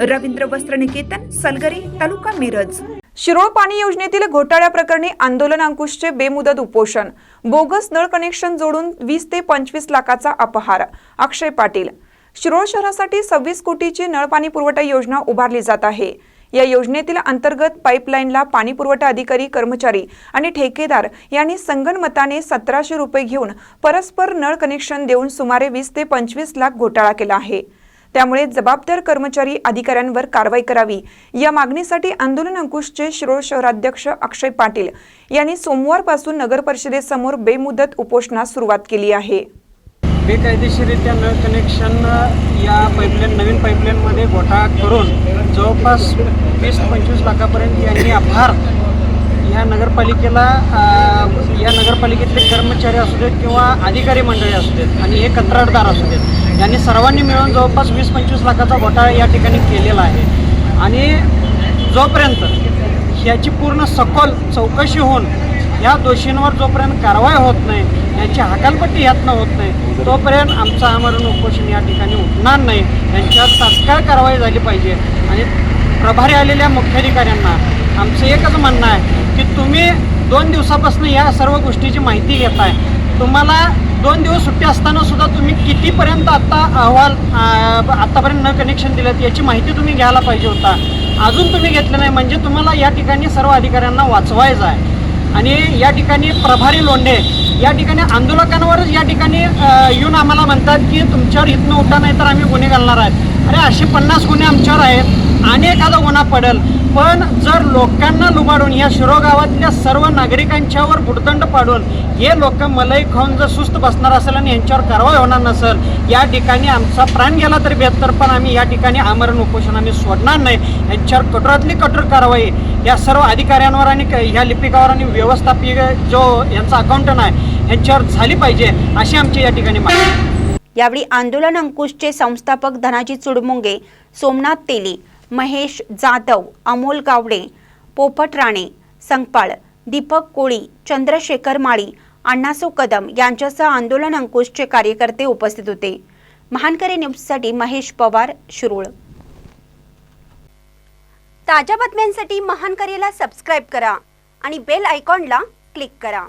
रवींद्र वस्त्र निकेतन सलगरी तालुका मिरज. शिरोळ पाणी योजनेतील घोटाळ्याप्रकरणी आंदोलन अंकुशचे बेमुदत उपोषण. बोगस नळ कनेक्शन जोडून वीस ते पंचवीस लाखाचा अपहार अक्षय पाटील. शिरोळ शहरासाठी सव्वीस कोटीची नळपाणी पुरवठा योजना उभारली जात आहे. या योजनेतील अंतर्गत पाईपलाईनला पाणी पुरवठा अधिकारी कर्मचारी आणि ठेकेदार यांनी संगणमताने सतराशे रुपये घेऊन परस्पर नळ कनेक्शन देऊन सुमारे वीस ते पंचवीस लाख घोटाळा केला आहे. त्यामुळे जबाबदार कर्मचारी अधिकाऱ्यांवर कारवाई करावी. या मागणीसाठी आंदोलन अंकुशचे शिरोळ शहराध्यक्ष अक्षय पाटील यांनी सोमवारपासून नगर परिषदेसमोर बेमुदत उपोषणास सुरुवात केली आहे. बेकायदेशीरित्या नळ कनेक्शन या पाईपलाईन नवीन पाईपलाईनमध्ये घोटाळा करून जवळपास वीस पंचवीस लाखापर्यंत यांनी आभार या नगरपालिकेला या नगरपालिकेतले कर्मचारी असू देत किंवा अधिकारी मंडळी असू देत आणि हे कंत्राटदार असू देत यांनी सर्वांनी मिळून जवळपास वीस पंचवीस लाखाचा घोटाळा या ठिकाणी केलेला आहे. आणि जोपर्यंत ह्याची पूर्ण सखोल चौकशी होऊन या दोषींवर जोपर्यंत कारवाई होत नाही यांची हकालपट्टी यातनं होत नाही तोपर्यंत आमचं आमरण उपोषण या ठिकाणी उठणार नाही. यांच्यावर तात्काळ कारवाई झाली पाहिजे. आणि प्रभारी आलेल्या मुख्याधिकाऱ्यांना आमचं एकच म्हणणं आहे की तुम्ही दोन दिवसापासून या सर्व गोष्टीची माहिती घेताय. तुम्हाला दोन दिवस सुट्टी असताना सुद्धा तुम्ही कितीपर्यंत आत्ता अहवाल आत्तापर्यंत न कनेक्शन दिलं याची माहिती तुम्ही घ्यायला पाहिजे होता. अजून तुम्ही घेतलं नाही म्हणजे तुम्हाला या ठिकाणी सर्व अधिकाऱ्यांना वाचवायचं आहे. आणि या ठिकाणी प्रभारी लोंढे या ठिकाणी आंदोलकांवरच या ठिकाणी येऊन आम्हाला म्हणतात की तुमच्यावर इथनं उठा नाही तर आम्ही गुन्हे घालणार आहेत. अरे असे पन्नास गुन्हे आमच्यावर आहेत. आणि एखादा गुन्हा पडेल. पण जर लोकांना लुबाडून या शिरोगावातल्या सर्व नागरिकांच्यावर बुडदंड पाडून हे लोक मलई खाऊन जर सुस्त बसणार असेल आणि यांच्यावर कारवाई होणार नसेल या ठिकाणी आमचा प्राण गेला तरी बेहतर पण आम्ही या ठिकाणी आमरण उपोषण आम्ही सोडणार नाही. यांच्यावर कठोरातली कठोर कारवाई. या सर्व अधिकाऱ्यांवर आणि क- ह्या लिपिकावर आणि व्यवस्थापिक जो यांचा अकाउंटंट आहे यांच्यावर झाली पाहिजे अशी आमची या ठिकाणी मागणी यावेळी आंदोलन अंकुशचे संस्थापक धनाजी चुडमुंगे सोमनाथ तेली महेश जाधव अमोल गावडे पोपट राणे संगपाळ दीपक कोळी चंद्रशेखर माळी अण्णासो कदम यांच्यासह आंदोलन अंकुशचे कार्यकर्ते उपस्थित होते. महानकरी न्यूजसाठी महेश पवार शिरूळ. ताज्या बातम्यांसाठी महानकरीला सबस्क्राईब करा आणि बेल आयकॉनला क्लिक करा.